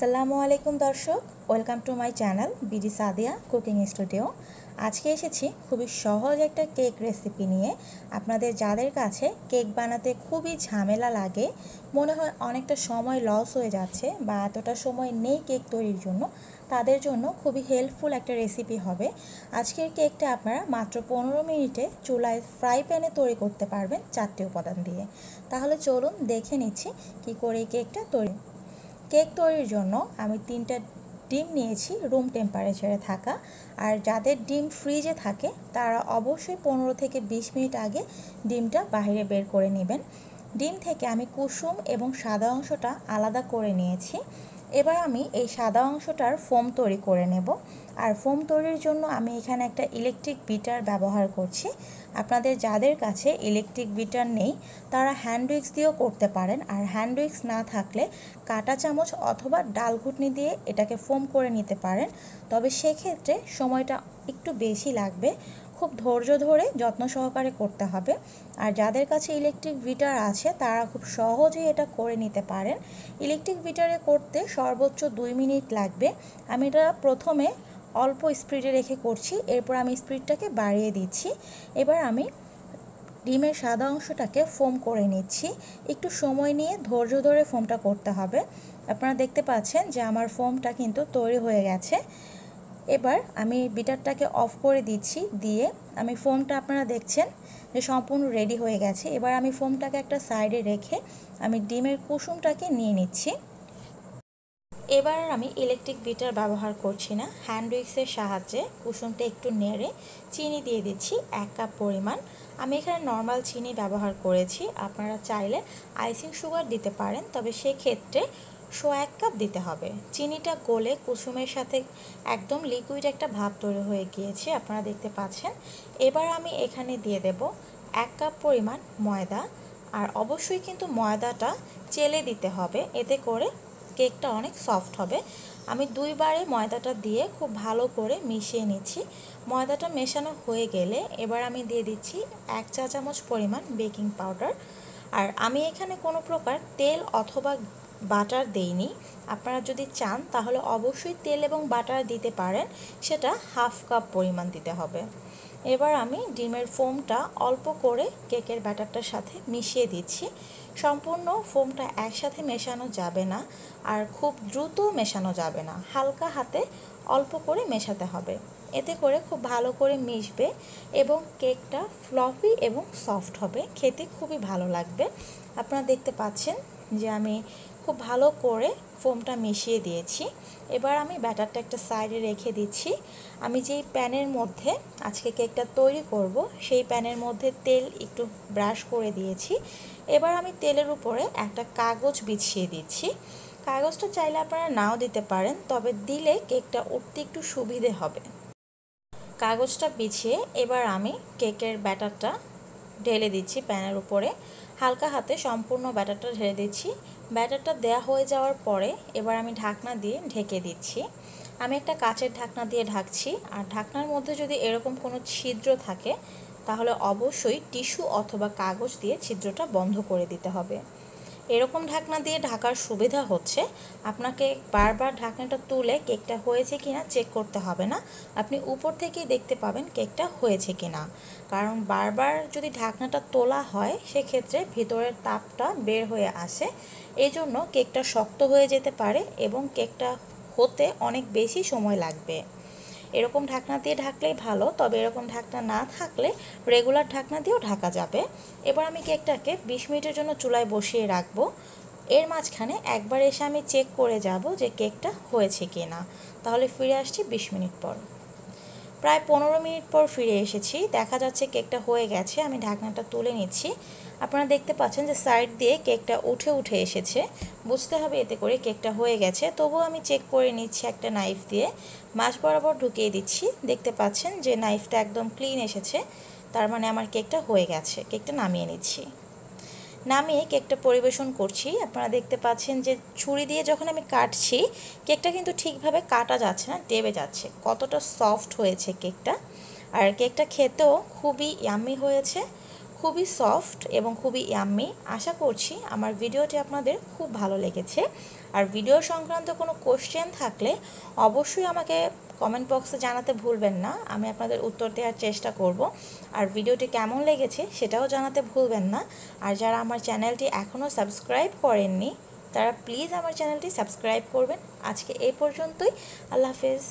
আসসালামু আলাইকুম দর্শক, welcome to my channel BD Sadia cooking studio. আজকে এসেছি খুবই সহজ একটা কেক রেসিপি নিয়ে। আপনাদের যাদের কাছে কেক বানাতে খুবই ঝামেলা লাগে, মনে হয় অনেকটা সময় লস হয়ে যাচ্ছে বা এতটা সময় নেই কেক তৈরির জন্য, তাদের জন্য খুবই হেল্পফুল একটা রেসিপি হবে। আজকের কেকটা আপনারা মাত্র পনেরো মিনিটে চুলায় ফ্রাই প্যানে তৈরি করতে পারবেন চারটি উপাদান দিয়ে। তাহলে চলুন দেখে নিচ্ছি কি করে এই কেকটা তৈরি কেক তৈরির জন্য আমি তিনটা ডিম নিয়েছি রুম টেম্পারেচারে থাকা। আর যাদের ডিম ফ্রিজে থাকে, তারা অবশ্যই পনেরো থেকে বিশ মিনিট আগে ডিমটা বাইরে বের করে নেবেন। ডিম থেকে আমি কুসুম এবং সাদা অংশটা আলাদা করে নিয়েছি। এবার আমি এই সাদা অংশটার ফোম তৈরি করে নেব। আর ফোম তৈরির জন্য আমি এখানে একটা ইলেকট্রিক বিটার ব্যবহার করছি। আপনাদের যাদের কাছে ইলেকট্রিক বিটার নেই, তারা হ্যান্ড উইক্স দিয়েও করতে পারেন। আর হ্যান্ড উইক্স না থাকলে কাটা চামচ অথবা ডাল ঘুটনি দিয়ে এটাকে ফোম করে নিতে পারেন। তবে সেক্ষেত্রে সময়টা একটু বেশি লাগবে। খুব ধৈর্য ধরে যত্ন সহকারে করতে হবে। আর যাদের কাছে ইলেকট্রিক বিটার আছে, তারা খুব সহজেই এটা করে নিতে পারেন। ইলেকট্রিক বিটারে করতে সর্বোচ্চ দুই মিনিট লাগবে। আমি এটা প্রথমে অল্প স্পিডে রেখে করছি, এরপর আমি স্পিডটাকে বাড়িয়ে দিচ্ছি। এবার আমি ডিমের সাদা অংশটাকে ফোম করে নিচ্ছি। একটু সময় নিয়ে ধৈর্য ধরে ফোমটা করতে হবে। আপনারা দেখতে পাচ্ছেন যে আমার ফোমটা কিন্তু তৈরি হয়ে গেছে। এবার আমি বিটারটাকে অফ করে দিচ্ছি, দিয়ে আমি ফোমটা আপনারা দেখছেন যে সম্পূর্ণ রেডি হয়ে গেছে। এবার আমি ফোমটাকে একটা সাইডে রেখে আমি ডিমের কুসুমটাকে নিয়ে নিচ্ছি। এবার আমি ইলেকট্রিক বিটার ব্যবহার করছি না, হ্যান্ড উইক্সের সাহায্যে কুসুমটা একটু নেড়ে চিনি দিয়ে দিচ্ছি, এক কাপ পরিমাণ। আমি এখানে নর্মাল চিনি ব্যবহার করেছি, আপনারা চাইলে আইসিং সুগার দিতে পারেন, তবে সেক্ষেত্রে শো এক কাপ দিতে হবে। চিনিটা গলে কুসুমের সাথে একদম লিকুইড একটা ভাব তৈরি হয়ে গিয়েছে, আপনারা দেখতে পাচ্ছেন। এবার আমি এখানে দিয়ে দেব এক কাপ পরিমাণ ময়দা। আর অবশ্যই কিন্তু ময়দাটা চেলে দিতে হবে, এতে করে কেকটা অনেক সফট হবে। আমি দুইবারে ময়দাটা দিয়ে খুব ভালো করে মিশিয়ে নিচ্ছি। ময়দাটা মেশানো হয়ে গেলে এবার আমি দিয়ে দিচ্ছি এক চা চামচ পরিমাণ বেকিং পাউডার। আর আমি এখানে কোনো প্রকার তেল অথবা বাটার দেইনি। আপনারা যদি চান, তাহলে অবশ্যই তেল এবং বাটার দিতে পারেন। সেটা হাফ কাপ পরিমাণ দিতে হবে। এবার আমি ডিমের ফোমটা অল্প করে কেকের ব্যাটারটার সাথে মিশিয়ে দিচ্ছি। সম্পূর্ণ ফোমটা একসাথে মেশানো যাবে না আর খুব দ্রুত মেশানো যাবে না। হালকা হাতে অল্প করে মেশাতে হবে। এতে করে খুব ভালো করে মিশবে এবং কেকটা ফ্লপি এবং সফট হবে। খেতে খুবই ভালো লাগবে। আপনারা দেখতে পাচ্ছেন যে আমি খুব ভালো করে ফোমটা মিশিয়ে দিয়েছি। এবার আমি ব্যাটারটা একটা সাইডে রেখে দিচ্ছি। আমি যেই প্যানের মধ্যে আজকে কেকটা তৈরি করব, সেই প্যানের মধ্যে তেল একটু ব্রাশ করে দিয়েছি। এবার আমি তেলের উপরে একটা কাগজ বিছিয়ে দিচ্ছি। কাগজটা চাইলে আপনারা নাও দিতে পারেন, তবে দিলে কেকটা উঠতে একটু সুবিধে হবে। কাগজটা বিছিয়ে এবার আমি কেকের ব্যাটারটা ঢেলে দিচ্ছি প্যানের উপরে। হালকা হাতে সম্পূর্ণ ব্যাটারটা ঢেলে দিচ্ছি। ব্যাটারটা দেয়া হয়ে যাওয়ার পরে এবার আমি ঢাকনা দিয়ে ঢেকে দিচ্ছি। আমি একটা কাচের ঢাকনা দিয়ে ঢাকছি। আর ঢাকনার মধ্যে যদি এরকম কোনো ছিদ্র থাকে, তাহলে অবশ্যই টিস্যু অথবা কাগজ দিয়ে ছিদ্রটা বন্ধ করে দিতে হবে। এরকম ঢাকনা দিয়ে ঢাকার সুবিধা হচ্ছে। আপনাকে বারবার ঢাকনাটা তুলে কেকটা হয়েছে কিনা চেক করতে হবে না। আপনি উপর থেকেই দেখতে পাবেন কেকটা হয়েছে কিনা। কারণ বারবার যদি ঢাকনাটা তোলা হয়, সেক্ষেত্রে ভিতরের তাপটা বের হয়ে আসে। এই জন্য কেকটা শক্ত হয়ে যেতে পারে এবং কেকটা হতে অনেক বেশি সময় লাগবে। এরকম ঢাকনা দিয়ে ঢাকলেই ভালো, তবে এরকম ঢাকনা না থাকলে রেগুলার ঢাকনা দিয়েও ঢাকা যাবে। এবার আমি কেকটাকে বিশ মিনিটের জন্য চুলায় বসিয়ে রাখব। এর মাঝখানে একবার এসে আমি চেক করে যাব যে কেকটা হয়েছে কি না তাহলে ফিরে আসছি বিশ মিনিট পর। প্রায় পনেরো মিনিট পর ফিরে এসেছি। দেখা যাচ্ছে কেকটা হয়ে গেছে, আমি ঢাকনাটা তুলে নিচ্ছি। আপনারা দেখতে পাচ্ছেন যে সাইড দিয়ে কেকটা উঠে উঠে এসেছে। বুঝতে হবে এতে করে কেকটা হয়ে গেছে। তবুও আমি চেক করে নিচ্ছি একটা নাইফ দিয়ে। মাছ বরাবর ঢুকিয়ে দিচ্ছি। দেখতে পাচ্ছেন যে নাইফটা একদম ক্লিন এসেছে। তার মানে আমার কেকটা হয়ে গেছে। কেকটা নামিয়ে নিচ্ছি। নামিয়ে কেকটা পরিবেশন করছি। আপনারা দেখতে পাচ্ছেন যে ছুরি দিয়ে যখন আমি কাটছি, কেকটা কিন্তু ঠিকভাবে কাটা যাচ্ছে না, দেবে যাচ্ছে। কতটা সফট হয়েছে কেকটা। আর কেকটা খেতেও খুবই ইয়াম্মি হয়েছে। খুবই সফট এবং খুবই ইয়াম্মি আশা করছি আমার ভিডিওটি আপনাদের খুব ভালো লেগেছে। আর ভিডিও সংক্রান্ত কোনো কোশ্চেন থাকলে অবশ্যই আমাকে কমেন্ট বক্সে জানাতে ভুলবেন না। আমি আপনাদের উত্তর দেওয়ার চেষ্টা করব। আর ভিডিওটি কেমন লেগেছে সেটাও জানাতে ভুলবেন না। আর যারা আমার চ্যানেলটি এখনও সাবস্ক্রাইব করেননি, তারা প্লিজ আমার চ্যানেলটি সাবস্ক্রাইব করবেন। আজকে এই পর্যন্তই। আল্লাহ হাফেজ।